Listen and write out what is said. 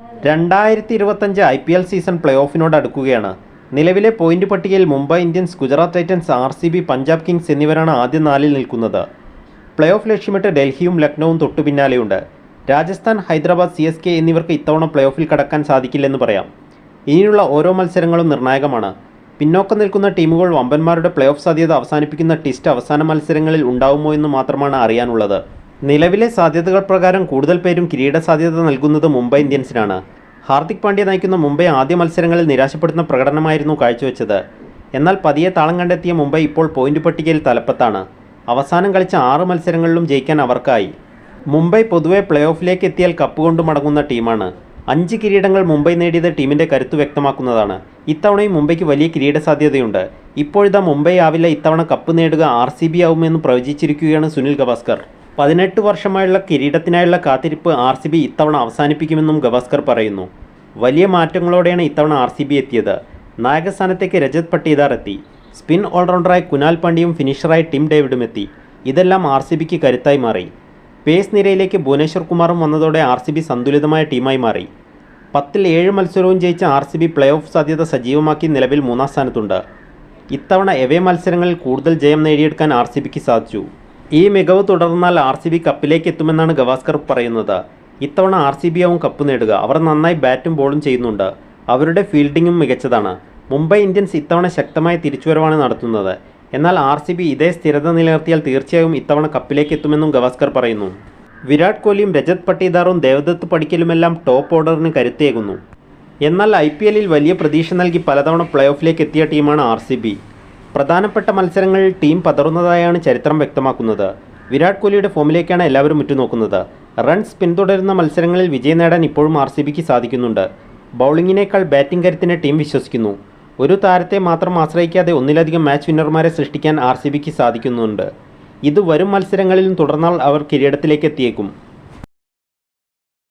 രണ്ടായിരത്തി ഇരുപത്തഞ്ച് I P L season play ഓഫിനോട് അടുക്കുകയാണ്. നിലവിലെ പോയിന്റ് പട്ടികയിൽ Mumbai Indians Gujarat Titans R C B Punjab Kings എന്നിവരാണ് ആദ്യ നാലിൽ നിൽക്കുന്നത്. പ്ലേ ഓഫ് ലക്ഷ്യമിട്ട് ഡൽഹിയും ലക്നൌവും തൊട്ടു പിന്നാലെയുണ്ട്. Rajasthan Hyderabad C S K എന്നിവർക്ക് ഇത്തവണ പ്ലേ ഓഫിൽ കടക്കാൻ സാധിക്കില്ലെന്ന് പറയാം. ഇനിയുള്ള ഓരോ മത്സരങ്ങളും നിർണായകമാണ്. പിന്നോക്കം നിൽക്കുന്ന ടീമുകൾ വമ്പന്മാരുടെ പ്ലേ ഓഫ് സാധ്യത അവസാനിപ്പിക്കുന്ന ടിസ്റ്റ് അവസാന മത്സരങ്ങളിൽ ഉണ്ടാവുമോ എന്ന് മാത്രമാണ് അറിയാനുള്ളത്. നിലവിലെ സാധ്യതകൾ പ്രകാരം കൂടുതൽ പേരും കിരീട സാധ്യത നൽകുന്നത് മുംബൈ ഇന്ത്യൻസിനാണ്. ഹാർദിക് പാണ്ഡ്യ നയിക്കുന്ന മുംബൈ ആദ്യ മത്സരങ്ങളിൽ നിരാശപ്പെടുന്ന പ്രകടനമായിരുന്നു കാഴ്ചവെച്ചത്. എന്നാൽ പതിയെ താളം കണ്ടെത്തിയ മുംബൈ ഇപ്പോൾ പോയിന്റ് പട്ടികയിൽ തലപ്പത്താണ്. അവസാനം കളിച്ച ആറ് മത്സരങ്ങളിലും ജയിക്കാൻ അവർക്കായി. മുംബൈ പൊതുവെ പ്ലേ ഓഫിലേക്ക് എത്തിയാൽ കപ്പ് കൊണ്ടു മടങ്ങുന്ന ടീമാണ്. അഞ്ച് കിരീടങ്ങൾ മുംബൈ നേടിയത് ടീമിന്റെ കരുത്ത് വ്യക്തമാക്കുന്നതാണ്. ഇത്തവണയും മുംബൈക്ക് വലിയ കിരീട സാധ്യതയുണ്ട്. ഇപ്പോഴിതാ മുംബൈ ആവില്ല ഇത്തവണ കപ്പ് നേടുക ആർ സി ബി ആവുമെന്ന് പ്രവചിച്ചിരിക്കുകയാണ് സുനിൽ ഗവാസ്കർ. പതിനെട്ട് വർഷമായുള്ള കിരീടത്തിനായുള്ള കാത്തിരിപ്പ് ആർ സി ബി ഇത്തവണ അവസാനിപ്പിക്കുമെന്നും ഗവാസ്കർ പറയുന്നു. വലിയ മാറ്റങ്ങളോടെയാണ് ഇത്തവണ ആർ സി ബി എത്തിയത്. നായകസ്ഥാനത്തേക്ക് രജത് പട്ടീദാർ എത്തി. സ്പിൻ ഓൾറൗണ്ടറായി കുനാൽ പാണ്ഡ്യയും ഫിനിഷറായി ടിം ഡേവിഡും എത്തി. ഇതെല്ലാം ആർ സി ബിക്ക് കരുത്തായി മാറി. പേസ് നിരയിലേക്ക് ഭുവനേശ്വർ കുമാറും വന്നതോടെ ആർ സി ബി സന്തുലിതമായ ടീമായി മാറി. പത്തിൽ ഏഴ് മത്സരവും ജയിച്ച R C B play off സാധ്യത സജീവമാക്കി നിലവിൽ മൂന്നാം സ്ഥാനത്തുണ്ട്. ഇത്തവണ എവേ മത്സരങ്ങളിൽ കൂടുതൽ ജയം നേടിയെടുക്കാൻ ആർ സി ബിക്ക് സാധിച്ചു. ഈ മികവ് തുടർന്നാൽ ആർ സി ബി കപ്പിലേക്ക് എത്തുമെന്നാണ് ഗവാസ്കർ പറയുന്നത്. ഇത്തവണ ആർ സി ബി ആവും കപ്പ് നേടുക. അവർ നന്നായി ബാറ്റും ബോളും ചെയ്യുന്നുണ്ട്. അവരുടെ ഫീൽഡിങ്ങും മികച്ചതാണ്. മുംബൈ ഇന്ത്യൻസ് ഇത്തവണ ശക്തമായ തിരിച്ചുവരവാണ് നടത്തുന്നത്. എന്നാൽ ആർ സി ബി ഇതേ സ്ഥിരത നിലനിർത്തിയാൽ തീർച്ചയായും ഇത്തവണ കപ്പിലേക്ക് എത്തുമെന്നും ഗവാസ്കർ പറയുന്നു. വിരാട് കോഹ്ലിയും രജത് പട്ടീദാറും ദേവദത്ത് പടിക്കലുമെല്ലാം ടോപ്പ് ഓർഡറിന് കരുത്തേകുന്നു. എന്നാൽ ഐ പി എല്ലിൽ വലിയ പ്രതീക്ഷ നൽകി പലതവണ പ്ലേ ഓഫിലേക്ക് എത്തിയ ടീമാണ് ആർ സി ബി. പ്രധാനപ്പെട്ട മത്സരങ്ങളിൽ ടീം പതറുന്നതായാണ് ചരിത്രം വ്യക്തമാക്കുന്നത്. വിരാട് കോഹ്ലിയുടെ ഫോമിലേക്കാണ് എല്ലാവരും ഉറ്റുനോക്കുന്നത്. റൺസ് പിന്തുടരുന്ന മത്സരങ്ങളിൽ വിജയം നേടാൻ ഇപ്പോഴും ആർ സി ബിക്ക് സാധിക്കുന്നുണ്ട്. ബൗളിങ്ങിനേക്കാൾ ബാറ്റിംഗ് കരുത്തിനെ ടീം വിശ്വസിക്കുന്നു. ഒരു താരത്തെ മാത്രം ആശ്രയിക്കാതെ ഒന്നിലധികം മാച്ച് വിന്നർമാരെ സൃഷ്ടിക്കാൻ ആർ സി ബിക്ക് സാധിക്കുന്നുണ്ട്. ഇത് വരും മത്സരങ്ങളിലും തുടർന്നാൽ അവർ കിരീടത്തിലേക്ക് എത്തിയേക്കും.